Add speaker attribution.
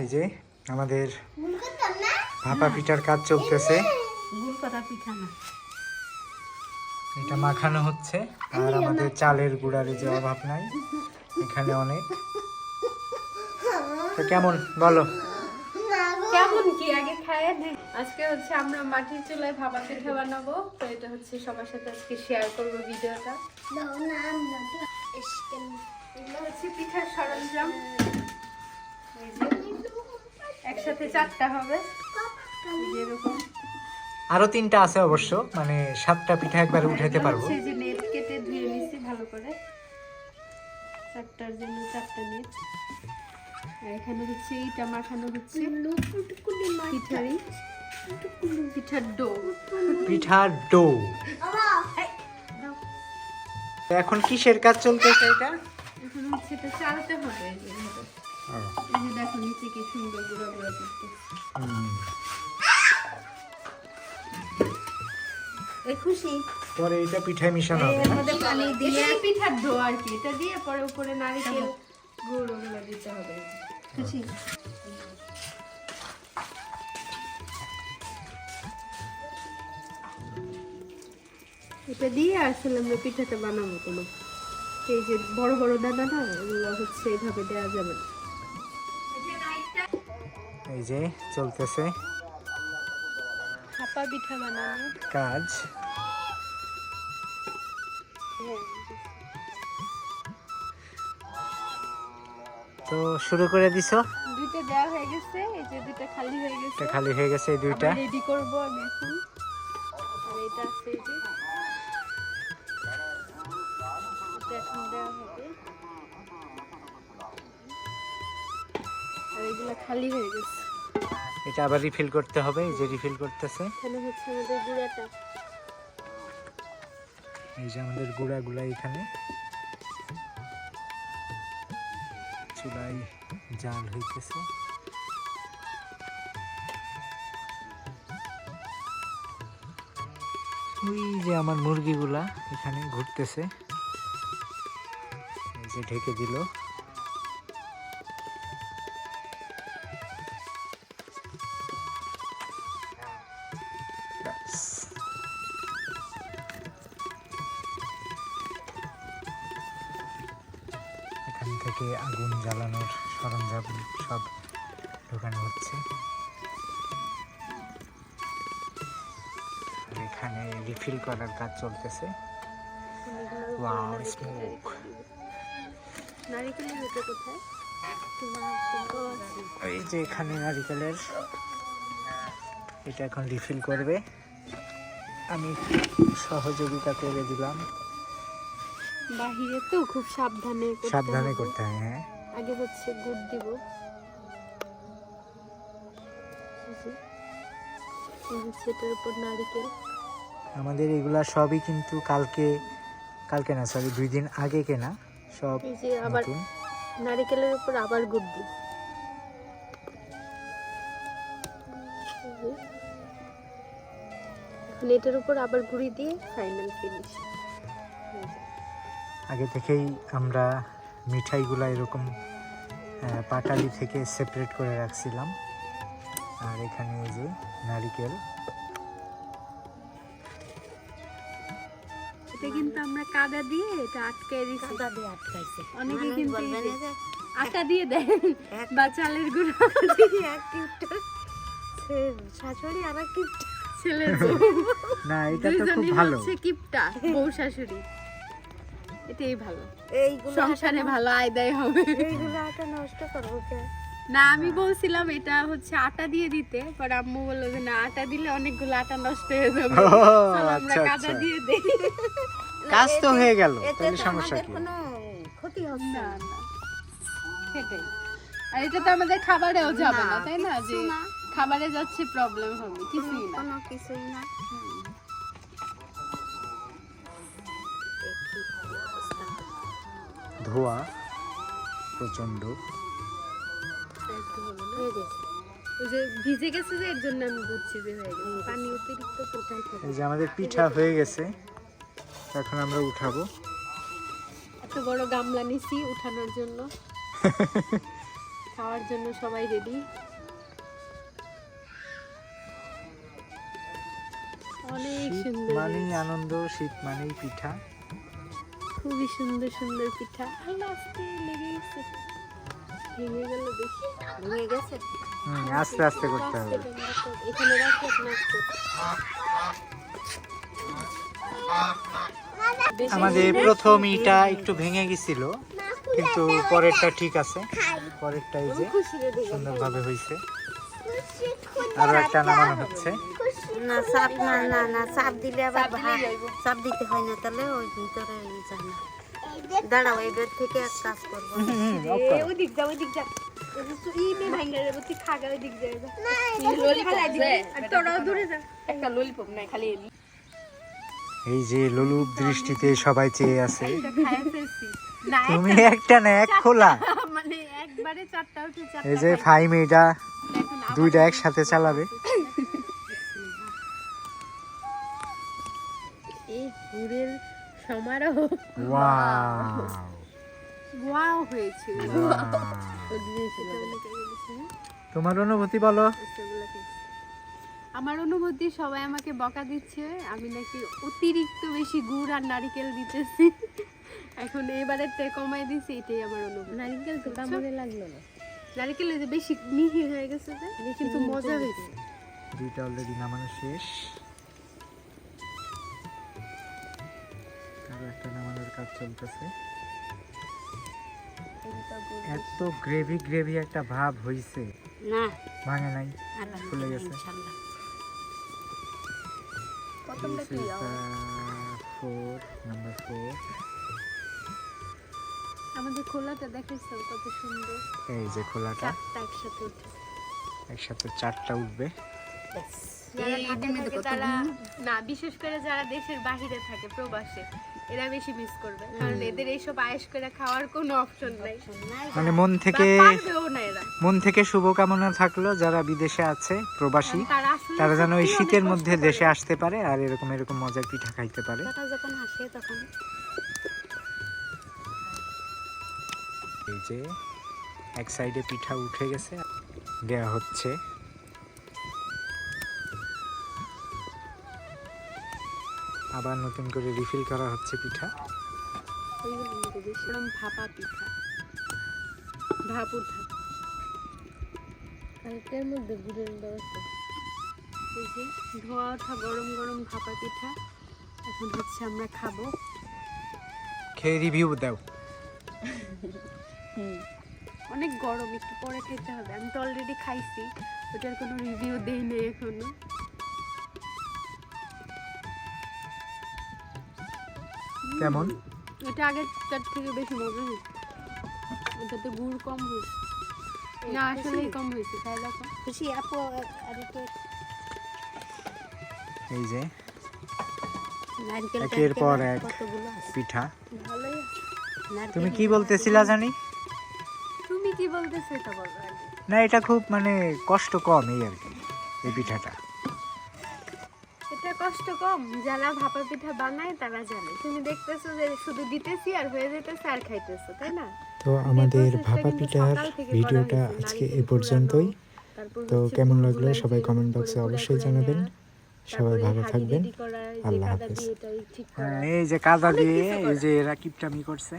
Speaker 1: এই যে আমাদের ভাপা পিঠার কাজ চলতেছে। এটা মাখানো হচ্ছে আর আমাদের চালের গুঁড়ার যে অভাব নাই এখানে অনেক। তো কেমন? বলো।
Speaker 2: কেমন কি? আগে আজকে হচ্ছে আমরা মাটির চুলায় ভাপা পিঠা বানাবো। তো এটা হচ্ছে সবার সাথে আজকে শেয়ার করব ভিডিওটা। হচ্ছে পিঠার সরঞ্জাম। একসাথে চারটা হবে। এরকম
Speaker 1: আরও তিনটা আছে অবশ্য মানে সাতটা পিঠা একবার উঠাইতে পারব।
Speaker 2: হচ্ছে যে নেট কেটে ধুয়ে নিচ্ছি ভালো করে। চারটার জন্য চারটা নেট। এখানে হচ্ছে এইটা মাখানো হচ্ছে। পিঠারি। পিঠার ডো।
Speaker 1: পিঠার ডো। এখন কিসের কাজ চলতেছে এটা?
Speaker 2: এখন হচ্ছে এটা চালাতে হবে। এই যে এইভাবে। এই যে দেখো নিচে কি সুন্দর গুঁড়া গুঁড়া করতে
Speaker 3: এই খুশি?
Speaker 1: পরে এটা পিঠায় মিশানো হবে
Speaker 3: মধ্যে পানি
Speaker 2: এটা
Speaker 3: দিয়ে
Speaker 2: পিঠার ডো আর কি এটা দিয়ে পরে উপরে নারকেল গুড় ওগুলো দিতে হবে।
Speaker 3: খুশি?
Speaker 2: এটা দিয়ে আসলে আমরা পিঠাটা বানাবো কোনো। এই যে বড় বড় দানা না এগুলো হচ্ছে এইভাবে দেওয়া যাবে না।
Speaker 1: এই যে চলতেছে।
Speaker 2: হাপা পিঠা বানানো।
Speaker 1: কাজ। তো শুরু করে দিছো?
Speaker 2: দুইটা দেওয়া হয়ে গেছে এই যে দুইটা খালি হয়ে গেছে।
Speaker 1: খালি হয়ে গেছে এই দুইটা।
Speaker 2: রেডি করব আমি এখন। আর এটা আছে এই যে এগুলা খালি হয়ে গেছে।
Speaker 1: এটা আবার রিফিল করতে হবে এই যে রিফিল করতেছে।
Speaker 2: এখানে হচ্ছে আমাদের গুঁড়াটা।
Speaker 1: এই যে আমাদের এখানে। চুলাই জাল হইতেছে। ওই যে আমার মুরগিগুলা এখানে ঘুরতেছে। এই যে ঢেকে দিল। ব্যাস। এখান থেকে আগুন জ্বালানোর সরঞ্জাম সব ঢোকানো হচ্ছে। এখানে রিফিল করার কাজ চলতেছে। ওয়াও স্মোক
Speaker 2: নারিকেলের কোথায়?
Speaker 1: এই যে এখানে নারিকেলের এটা এখন রিফিল করবে। আমি সহযোগিতা করে দিলাম।
Speaker 2: বাহিরে তো খুব সাবধানে
Speaker 1: সাবধানে করতে হয় হ্যাঁ।
Speaker 2: আগে হচ্ছে গুড় দিব। এটার উপর নারিকেল।
Speaker 1: আমাদের এগুলা সবই কিন্তু কালকে কালকে না সরি দুই দিন আগে কেনা। সব
Speaker 2: আবার নারিকেলের উপর আবার গুড় দিব। এখন এটার উপর আবার গুড়ি দিয়ে ফাইনাল ফিনিশ
Speaker 1: আগে থেকেই আমরা মিঠাইগুলা এরকম পাটালি থেকে সেপারেট করে রাখছিলাম আর এখানে এই যে নারিকেল
Speaker 2: এটা কিন্তু আমরা কাদা দিয়ে এটা আটকে দিছি
Speaker 3: কাদা দিয়ে আটকাইছে
Speaker 2: অনেকে কিন্তু আটা দিয়ে দেয় বা চালের গুঁড়ো
Speaker 3: এক কিপটা শাশুড়ি আর এক কিপটা
Speaker 2: ছেলে
Speaker 1: না এটা তো খুব ভালো।
Speaker 2: হচ্ছে কিপটা বউ শাশুড়ি। এটাই ভালো।
Speaker 3: এইগুলো
Speaker 2: সংসারে ভালো আয় দেয় হবে।
Speaker 3: এইগুলো আটা নষ্ট করব কে
Speaker 2: না আমি বলছিলাম এটা হচ্ছে আটা দিয়ে দিতে পর আম্মু বলল যে না আটা দিলে অনেকগুলো আটা নষ্ট হয়ে যাবে। আমরা
Speaker 1: আচ্ছা,
Speaker 2: কাদা
Speaker 1: আচ্ছা।
Speaker 2: দিয়ে দেই।
Speaker 1: কাজ তো হয়ে গেল তাহলে সমস্যা কি?
Speaker 3: কোনো ক্ষতি হচ্ছে
Speaker 2: না।
Speaker 3: না
Speaker 2: না। সেটাই। আর এটা তো আমাদের খাবারেও যাবে না তাই না যে
Speaker 3: না।
Speaker 2: খাবারে যাচ্ছে প্রবলেম হবে কিছুই না।
Speaker 3: কোনো কিছুই না।
Speaker 1: ধোয়া
Speaker 2: প্রচণ্ড যে ভিজে গেছে যে এর জন্য আমি বুঝছি যে হয়ে গেছে। পানি অতিরিক্ত
Speaker 1: এই যে আমাদের পিঠা হয়ে গেছে এখন আমরা উঠাবো।
Speaker 2: এত বড় গামলা নিছি উঠানোর জন্য। খাওয়ার জন্য সবাই রেডি
Speaker 1: শীত মানেই আনন্দ শীত মানেই পিঠা।
Speaker 2: খুবই সুন্দর সুন্দর পিঠা। আস্তে ভেঙে গেল দেখি।
Speaker 3: ভেঙে গেছে?
Speaker 1: হুম আস্তে আস্তে করতে হবে।
Speaker 2: এখানে রাখি
Speaker 1: আমাদের প্রথম ইটা একটু ভেঙে গেছিল কিন্তু পরেরটা ঠিক আছে। পরেরটা এই যে সুন্দরভাবে হয়েছে আরও একটা নামানো হচ্ছে।
Speaker 3: না চাপ না না না চাপ দিলে আবার।
Speaker 2: চাপ
Speaker 3: দিতে হয় না তাহলে ওই ভিতরে যায় না। দাঁড়াও এবার থেকে এক কাজ করব।
Speaker 1: হুম, হুম, off
Speaker 2: এ,
Speaker 1: করো।
Speaker 2: ওই দিক যা। ওই দিক যা এই যে।
Speaker 1: এই ললুপ দৃষ্টিতে সবাই চেয়ে আছে। তুমি একটা না এক খোলা।
Speaker 2: মানে একবারে চারটা
Speaker 1: এই যে। ফাইম এটা দুইটা একসাথে চালাবে।
Speaker 2: সমারোহ।
Speaker 1: ওয়াও
Speaker 2: ওয়াও হয়েছে।
Speaker 1: তোমার অনুভূতি বলো।
Speaker 2: আমার অনুভূতি সবাই আমাকে বকা দিচ্ছে। আমি নাকি অতিরিক্ত বেশি গুড় আর নারকেল দিতেছি। এখন এবারে তে কমাই দিছি এটাই আমার অনুভূতি। নারিকেল তো মনে লাগল না। নারকেল যে বেশি মিহি হয়ে গেছে যে কিন্তু মজা হয়েছে।
Speaker 1: দুইটা অলরেডি নামানো শেষ। কাজ চলতেছে। এত গ্রেভি গ্রেভি একটা ভাব হইছে।
Speaker 3: না।
Speaker 1: ভাঙে নাই গেছে। ফোর নাম্বার ফোর
Speaker 2: আমাদের খোলাটা দেখাইছো কত সুন্দর।
Speaker 1: এই যে খোলাটা।
Speaker 2: একসাথে উঠে
Speaker 1: একসাথে চারটা উঠবে।
Speaker 2: যারা ঢাকায় থাকে তারা না বিশেষ করে যারা দেশের বাহিরে থাকে প্রবাসে এরা বেশি মিস করবে কারণ এদের এইসব আয়েস করে খাওয়ার কোনো অপশন নাই।
Speaker 1: মানে মন থেকে
Speaker 2: পারবেও না এরা।
Speaker 1: মন থেকে শুভকামনা থাকল যারা বিদেশে আছে প্রবাসী
Speaker 2: তারা
Speaker 1: যেন ওই
Speaker 2: সত্যিই
Speaker 1: শীতের মধ্যে দেশে আসতে পারে আর এরকম এরকম মজার পিঠা খাইতে পারে।
Speaker 3: যখন আসে তখন।
Speaker 1: এই যে এক সাইডে পিঠা উঠে গেছে দেয়া হচ্ছে। আবার নতুন করে রিফিল করা হচ্ছে পিঠা।
Speaker 2: ওইগুলো নিতে দিয়েছিলাম ভাপা পিঠা। ভাপ উঠা কালকের মধ্যে গুড়ের ব্যবস্থা ধোয়া ওঠা গরম গরম ভাপা পিঠা। এখন হচ্ছে আমরা খাব।
Speaker 1: খেয়ে রিভিউ দাও।
Speaker 2: অনেক গরম একটু পরে খেতে হবে। আমি তো অলরেডি খাইছি। ওটার কোনো রিভিউ দেই নেই এখনও।
Speaker 1: কেমন?
Speaker 2: এটা আগেরটার থেকে বেশি মজা হয়েছে। এটাতে গুড় কম হয়েছে। না আসলেই কম হয়েছে তাই দেখো।
Speaker 3: খুশি আপু আর একটু
Speaker 1: এই যে একের পর এক পিঠা। তুমি কি বলতেছিলা জানি?
Speaker 2: তুমি কি বলতেছো এটা বলো
Speaker 1: না এটা খুব মানে কষ্ট কম এই আর কি এই পিঠাটা।
Speaker 2: কষ্ট কম যারা ভাপা পিঠা বানায় তারা জানে। তুমি দেখতেছো যে শুধু দিতেছি আর হয়ে যেতেছে আর খাইতেছো তাই না?
Speaker 1: তো
Speaker 2: আমাদের ভাপা পিঠার ভিডিওটা আজকে এ পর্যন্তই।
Speaker 1: তো কেমন লাগল? সবাই কমেন্ট বক্সে অবশ্যই জানাবেন। সবাই ভালো থাকবেন।
Speaker 2: আল্লাহ
Speaker 1: হাফেজ। হ্যাঁ এই যে কাদা দিয়ে এই যে এরা কিপটামি করছে।